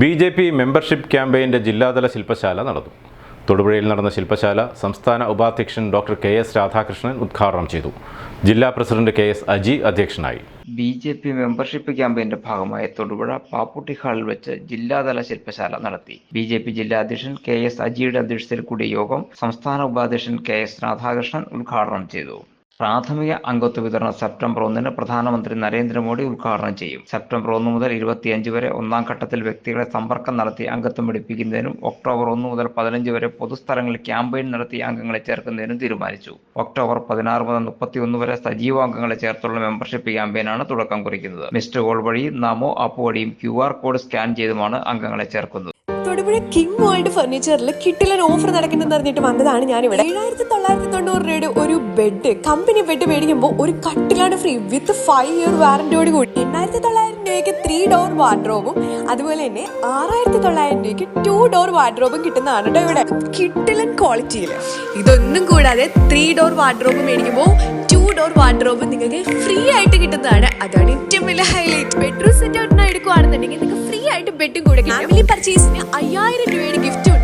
B J P membership ക്യാമ്പയിന്റെ ജില്ലാതല ശില്പശാല നടന്നു. തൊടുപുഴയിൽ നടന്ന ശില്പശാല സംസ്ഥാന ഉപാധ്യക്ഷൻ ഡോക്ടർ കെ എസ് രാധാകൃഷ്ണൻ ഉദ്ഘാടനം ചെയ്തു. ജില്ലാ പ്രസിഡന്റ് കെ എസ് അജി അധ്യക്ഷനായി. ബി ജെ പി മെമ്പർഷിപ്പ് ക്യാമ്പയിന്റെ ഭാഗമായി തൊടുപുഴ പാപ്പുട്ടി ഹാളിൽ വെച്ച് ജില്ലാതല ശില്പശാല നടത്തി. ബി ജെ പി ജില്ലാ അധ്യക്ഷൻ കെ എസ് അജിയുടെ അധ്യക്ഷതയിൽ കൂടിയ യോഗം സംസ്ഥാന ഉപാധ്യക്ഷൻ കെ എസ് രാധാകൃഷ്ണൻ ഉദ്ഘാടനം ചെയ്തു. പ്രാഥമിക അംഗത്വ വിതരണം സെപ്റ്റംബർ ഒന്നിന് പ്രധാനമന്ത്രി നരേന്ദ്രമോദി ഉദ്ഘാടനം ചെയ്യും. സെപ്റ്റംബർ ഒന്ന് മുതൽ ഇരുപത്തിയഞ്ച് വരെ ഒന്നാം ഘട്ടത്തിൽ വ്യക്തികളെ സമ്പർക്കം നടത്തി അംഗത്വം എടുപ്പിക്കുന്നതിനും ഒക്ടോബർ ഒന്ന് മുതൽ പതിനഞ്ച് വരെ പൊതുസ്ഥലങ്ങളിൽ ക്യാമ്പയിൻ നടത്തി അംഗങ്ങളെ ചേർക്കുന്നതിനും തീരുമാനിച്ചു. ഒക്ടോബർ പതിനാറ് മുതൽ മുപ്പത്തിയൊന്ന് വരെ സജീവ അംഗങ്ങളെ ചേർത്തുള്ള മെമ്പർഷിപ്പ് ക്യാമ്പയിനാണ് തുടക്കം കുറിക്കുന്നത്. മിസ്റ്റർ കോൾ വഴി നമോ ആപ്പ് വഴിയും ക്യു ആർ കോഡ് സ്കാൻ ചെയ്തുമാണ് അംഗങ്ങളെ ചേർക്കുന്നത്. തൊടുപുഴ കിങ് വേൾഡ് ഫർണിച്ചറിൽ കിട്ടിലൻ ഓഫർ നടക്കുന്നെന്ന് അറിഞ്ഞിട്ട് വന്നതാണ് ഞാനിവിടെ. ഏഴായിരത്തി തൊള്ളായിരത്തി തൊണ്ണൂറ് രൂപയുടെ ഒരു ബെഡ് കമ്പനി ബെഡ് മേടിക്കുമ്പോൾ ഒരു കട്ടിലാണ് ഫ്രീ വിത്ത് ഫൈവ് ഇയർ വാറന്റിയോട് കൂടി. എണ്ണായിരത്തി തൊള്ളായിരം രൂപയ്ക്ക് ത്രീ ഡോർ വാർഡ്രോബും അതുപോലെ തന്നെ ആറായിരത്തി തൊള്ളായിരം രൂപയ്ക്ക് ടു ഡോർ വാർഡ്രോബും കിട്ടുന്നതാണ് കേട്ടോ ഇവിടെ. കിട്ടിലൻ ക്വാളിറ്റിയിൽ ഇതൊന്നും കൂടാതെ ത്രീ ഡോർ വാർഡ്രോബ് മേടിക്കുമ്പോൾ ടു ഡോർ വാർഡ്രോബ് നിങ്ങൾക്ക് ഫ്രീ ആയിട്ട് കിട്ടുന്നതാണ്. അതാണ് ഏറ്റവും വലിയ ഹൈലൈറ്റ് ബെഡ്റൂം സെറ്റ് ഔട്ടിനാണ് എടുക്കുവാണെന്നുണ്ടെങ്കിൽ നിങ്ങൾക്ക് ഫ്രീ ആയിട്ട് ബെഡും കൂടെ ഫാമിലി പർച്ചേസിന് അയ്യായിരം രൂപയുടെ ഗിഫ്റ്റ് ഉണ്ട്.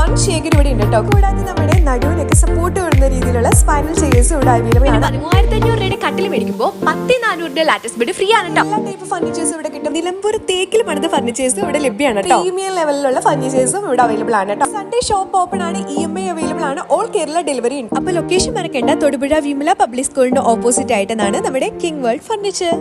വൺ ഇവിടെ ഉണ്ട് കേട്ടോ. കൂടാതെ നമ്മുടെ നടുവിനൊക്കെ സപ്പോർട്ട് വരുന്ന രീതിയിലുള്ള സ്പൈനൽ ചെയേഴ്സും ഇവിടെ അവൈലബിൾ ആണ്. പതിമൂവായിരത്തി അഞ്ഞൂറ് രൂപയുടെ കട്ടിൽ മേടിക്കുമ്പോൾ പത്ത് നാനൂറിന്റെ ലാറ്റസ്റ്റ് ബെഡ് ഫ്രീ ആണ് കേട്ടോ. എല്ലാ ടൈപ്പ് ഫർണിച്ചേഴ്സും ഇവിടെ കിട്ടും. നിലമ്പൂർ തേക്കിൽ പണിത ഫർണിച്ചേഴ്സും ഇവിടെ ലഭ്യമാണ് പ്രീമിയം ലെവലിലുള്ള ഫർണിച്ചേഴ്സും ഇവിടെ അവൈലബിൾ ആണ് കേട്ടോ. സൺഡേ ഷോപ്പ് ഓപ്പൺ ആണ് ഇ എം ഐ അവൈലബിൾ ആണ് ഓൾ കേരള ഡെലിവറി ഉണ്ട്. അപ്പൊ ലൊക്കേഷൻ മറക്കേണ്ട തൊടുപുഴ വിമല പബ്ലിക് സ്കൂളിന്റെ ഓപ്പോസിറ്റ് ആയിട്ടാണ് നമ്മുടെ കിങ് വേൾഡ് ഫർണിച്ചർ